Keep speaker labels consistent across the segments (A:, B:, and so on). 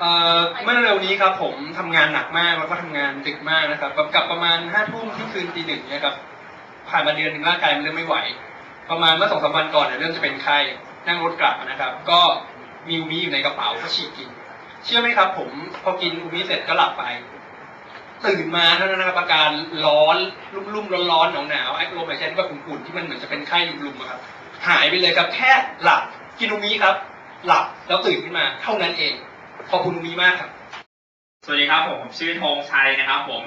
A: เอ่อเมื่อเร็วนี้ครับผมทำงานหนักมากแล้วก็ทำงานดึกมากนะครับกลับกลับประมาณห้าทุ่มเที่ยงคืนตีหนึ่งเนี่ยครับผ่านมาเดือนหนึ่งร่างกายมันเริ่มไม่ไหว ประมาณเมื่อสองสามวันก่อนเนี่ยเริ่มจะเป็นไข้นั่งรถกลับนะครับ ก็มีอูมิอยู่ในกระเป๋าก็ฉีกกิน เชื่อไหมครับ ผมพอกินอูมิเสร็จก็หลับไป ตื่นมาเท่านั้นนะครับอาการร้อนรุ่มๆร้อนๆหนาวๆไอ้ลมหายใจที่แบบอุ่นๆที่มันเหมือนจะเป็นไข้ลุมๆอะครับ หายไปเลยครับแค่หลับกินอูมิครับ หลับแล้วตื่นขึ้นมาเท่านั้นเอง ขอบคุณอูมิมากครับ
B: สวัสดีครับผมผมชื่อธงชัยนะครับ ผม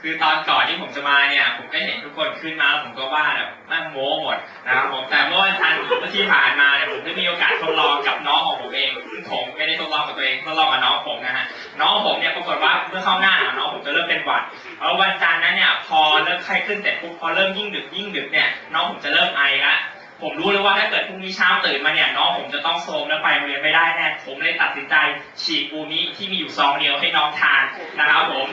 B: คือตอนก่อนที่ผมจะมาเนี่ย ผมก็เห็นทุกคนขึ้นมาแล้วผมก็ว่าแบบนั่งโม้หมดนะครับผมแต่เมื่อวันจันทร์ที่ผ่านมาเนี่ยผมได้มีโอกาสทดลองกับน้องของผมเองผมไม่ได้ทดลองกับตัวเองทดลองกับน้องผมนะฮะน้องผมเนี่ยปรากฏว่าเมื่อเข้าหน้านาวน้องผมจะเริ่มเป็นหวัดแล้ววันจันทร์นั้นเนี่ยพอเริ่มไข้ขึ้นเสร็จปุ๊บพอเริ่มยิ่งดึกยิ่งดึกเนี่ยน้องผมจะเริ่มไอละ ผมรู้เลยว่าถ้าเกิดพรุ่งนี้เช้าตื่นมาเนี่ยน้องผมจะต้องโซมและไปโรงเรียนไม่ได้แน่ผมเลยตัดสินใจฉีกอูมิที่มีอยู่ซองเดียวให้น้องทานนะครับผม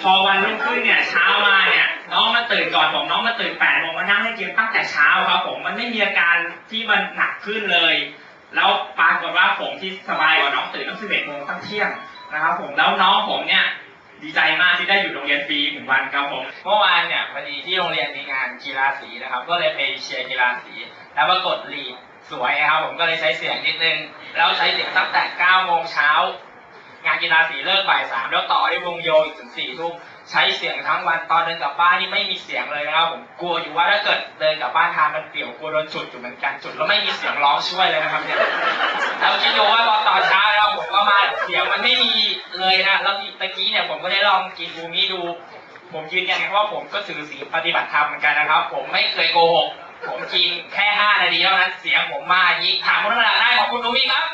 B: พอวันรุ่งขึ้นเนี่ยเช้ามาเนี่ยน้องมาตื่นก่อนผมน้องมาตื่นแปดโมงมานั่งให้เกมตั้งแต่เช้าครับผมมันไม่มีอาการที่มันหนักขึ้นเลย แล้วปรากฏว่าผมที่สบายกว่าน้องตื่นตั้งสิบเอ็ดโมงตั้งเที่ยงนะครับผมแล้วน้องผมเนี่ย ดีใจมากที่ได้อยู่โรงเรียนฟรีหนึ่งวันครับผม
C: เมื่อวานเนี่ยพอดีที่โรงเรียนมีงานกีฬาสีนะครับ ก็เลยไปเชียร์กีฬาสี แล้วปรากฏลีดสวยนะครับผมก็เลยใช้เสียงนิดนึง แล้วใช้เสียงตั้งแต่9โมงเช้างานกีฬาสีเลิกบ่ายสามแล้วต่อด้วยวงโยอีกถึงสี่ทุ่มใช้เสียงทั้งวันตอนเดินกลับบ้านนี่ไม่มีเสียงเลยนะครับผมกลัวอยู่ว่าถ้าเกิดเดินกลับบ้านทางมันเปี่ยวกลัวโดนจุดอยู่เหมือนกันจุดแล้วไม่มีเสียงร้องช่วยเลยนะครับเนี่ยแล้วคิดดูว่าพอตอนเช้า แล้วผมก็มาเสียงมันไม่มีเลยนะแล้วตะกี้เนี่ยผมก็ได้ลองกินบูมี่ดู ผมยืนยันครับว่าผมก็ถือศีลปฏิบัติธรรมเหมือนกันนะครับ ผมไม่เคยโกหก ผมกินแค่5นาทีเท่านั้นเสียงผมมายิงถามคนธรรมดาได้ขอบคุณนุ้มีครับ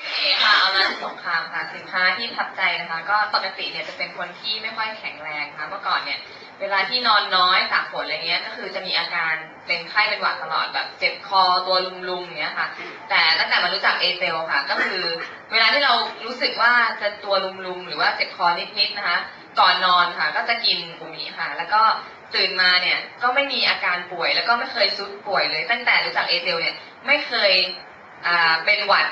D: เอค่ะเอามาสงครามค่ะสินค้าที่ทับใจนะคะ ก็ปกติเนี่ยจะเป็นคนที่ไม่ค่อยแข็งแรงค่ะเมื่อก่อนเนี่ย เวลาที่นอนน้อยตากฝนอะไรเงี้ยก็คือจะมีอาการเป็นไข้เป็นหวัดตลอดแบบเจ็บคอตัวลุมๆอย่างเงี้ยค่ะ แต่ตั้งแต่มารู้จักเอเซลค่ะ ก็คือ เวลาที่เรารู้สึกว่าจะตัวลุมๆหรือว่าเจ็บคอนิดๆนะคะ ก่อนนอนค่ะ ก็จะกินอูมิค่ะ แล้วก็ตื่นมาเนี่ยก็ไม่มีอาการป่วย แล้วก็ไม่เคยซุดป่วยเลย ตั้งแต่รู้จักเอเซลเนี่ยไม่เคยอ่าเป็นหวัด